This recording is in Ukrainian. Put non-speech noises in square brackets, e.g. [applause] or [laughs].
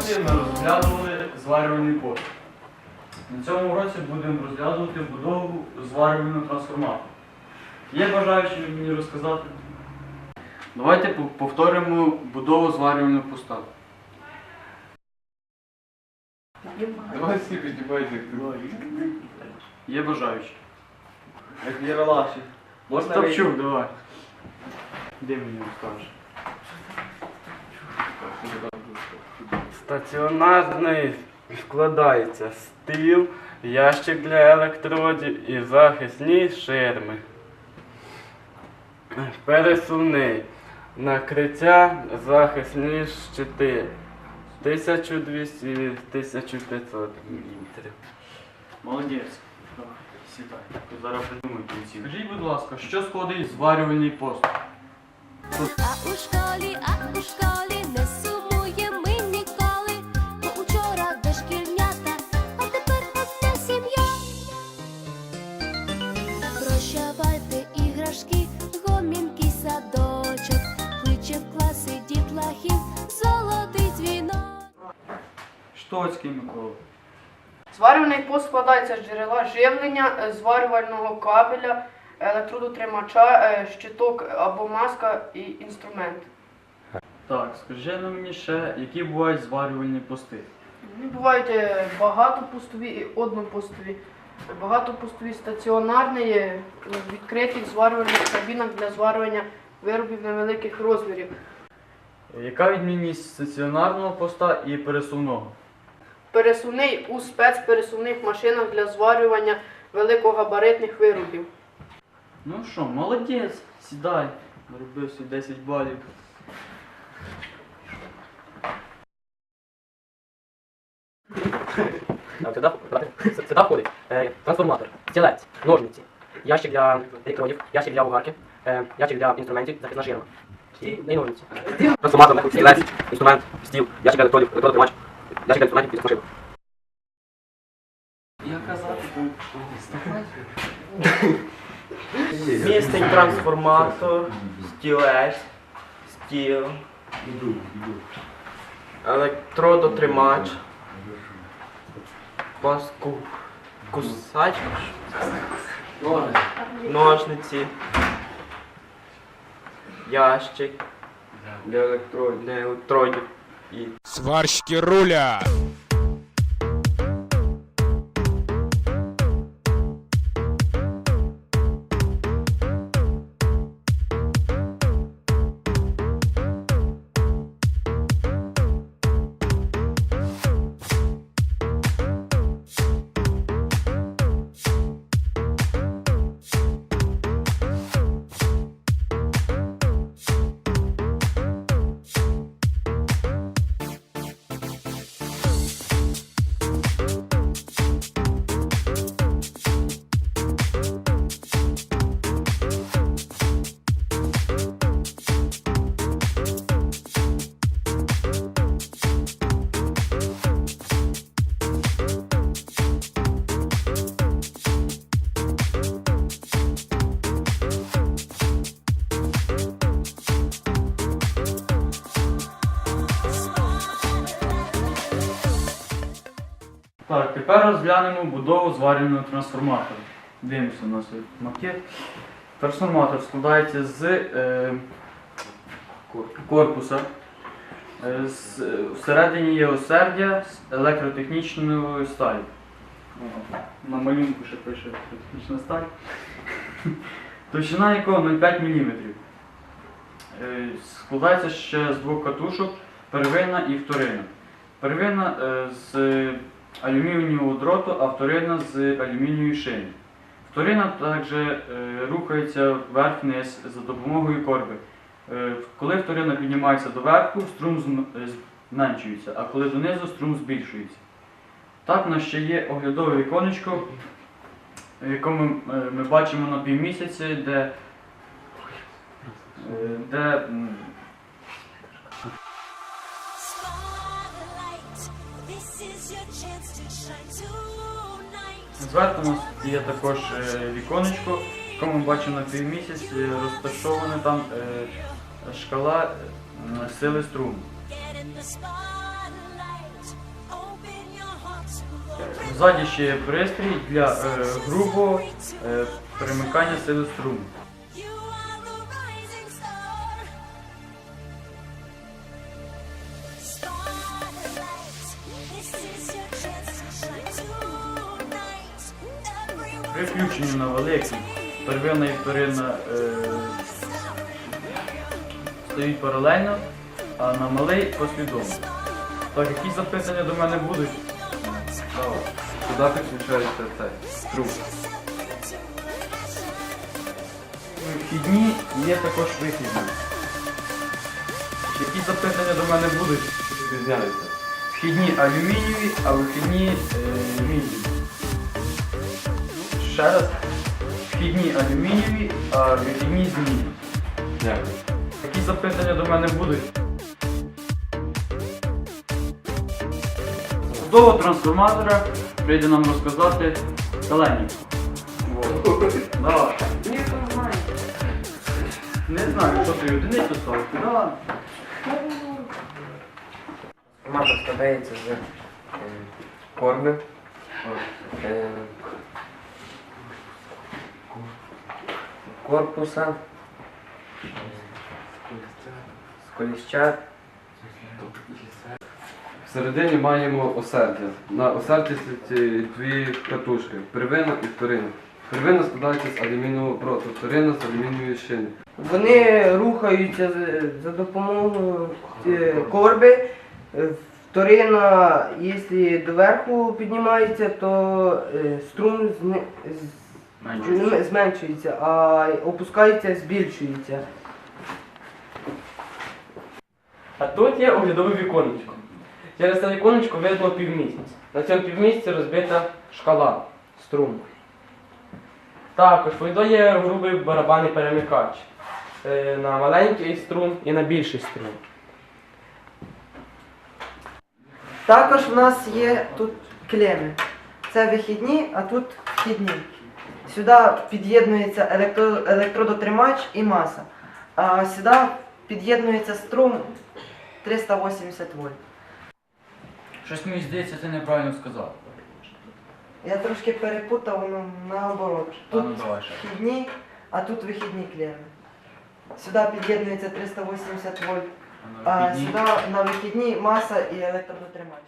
році ми розглядували зварювальний пост. На цьому році будемо розглядувати будову зварювального трансформатора. Є бажаючі мені розказати? Давайте повторимо будову зварювального поста. Давай всі піднімайте. Є бажаючі. Як Єралаші. Можна Ставчук, давай. Де мені розкажеш? Стаціонарний складається стіл, ящик для електродів і захисні ширми. Пересувний. Накриття захисні щити. 1200-1500 мм. Молодець. Давай, сідай. Зараз придумай кінці. Скажіть, будь ласка, що складить зварювальний пост? А у школі, а у школі не Штоцький Микола. Зварювальний пост складається з джерела живлення, е, зварювального кабеля, електродотримача, е, щиток або маска і інструмент. Так, скажи на мені ще, які бувають зварювальні пости. Вони бувають е, багатопустові і однопустові. Багатопустові стаціонарні в відкритих зварювальних кабінах для зварювання виробів невеликих розмірів. Яка відмінність стаціонарного поста і пересувного? Пересувний у спецпересувних машинах для зварювання великогабаритних виробів. Ну що, молодець, сідай. Собі 10 балів. Так, Сюди, сюди входить е, трансформатор, стілець, ножниці, ящик для електродів, ящик для угарки, е, ящик для інструментів, захисна ширма. І, і ножниці. Трансформатор, стілець, інструмент, стіл, ящик для електродів, електродотримач, ящик для інструментів і захисна ширма. Містить трансформатор, стілець, стіл, електродотримач, паску, кусач, ножниці, ящик для електродів, і Сварщики руля! Так, тепер розглянемо будову зварювального трансформатора. Дивимося у нас макет. Трансформатор складається з е, корпуса. Е, з- всередині є осердя з електротехнічної сталі. На малюнку ще пише електротехнічна сталь. [laughs] Товщина якого 0,5 мм. Е, Складається ще з двох катушок, первинна і вторинна. Первинна е, з алюмінієвого дроту, а вторинна з алюмінієвої шини. Вторинна також е, рухається вверх-вниз за допомогою корби. Е, коли вторинна піднімається до верху, струм е, зменшується, а коли донизу, струм збільшується. Так, у нас ще є оглядове віконечко, якому ми бачимо на півмісяці, де, де this is your Зверху у нас є також е, віконечко, в якому бачимо на півмісяць е, розташоване там е, шкала сили струму. Ззаді ще є пристрій для грубого перемикання сили струму. На первинна і вторинна е, стоїть паралельно, а на малий послідовно. Так, якісь запитання до мене будуть? Куди підключається цей струм? Вхідні є також вихідні. Які запитання до мене будуть? Вхідні алюмінієві, а вихідні е, мідні. Ще раз. Вхідні алюмінієві, а вихідні з міді. Дякую. Які запитання до мене будуть? Будову трансформатора прийде нам розказати Каленік. Давай. Не знаю, що ти одиницю ставиш. Давай. Трансформатор складається з е, корби, е, корпуса, з коліщат, Всередині маємо осердя. На осерді сидять дві катушки. Первинна і вторинна. Первинна складається з алюмінієвого дроту, вторинна з алюмінієвої шини. Вони рухаються за- допомогою е, корби. Е, Вторина, якщо доверху піднімається, то е, струм зни- зменшується, а опускається, збільшується. А тут є оглядове віконечко. Через це віконечко видно півмісяць. На цьому півмісяці розбита шкала струму. Також є грубий барабанний перемикач е, на маленький струм і на більший струм. Також в нас є тут клеми. Це вихідні, а тут вхідні. Сюди під'єднується електро, електродотримач і маса. А сюди під'єднується струм 380 вольт. Щось мені здається, ти неправильно сказав. Я трошки перепутав, ну наоборот. А Тут ну давай ще. вхідні, а тут вихідні клеми. Сюди під'єднується 380 вольт, А а на вихідні? сюди на вихідні маса і електродотримач.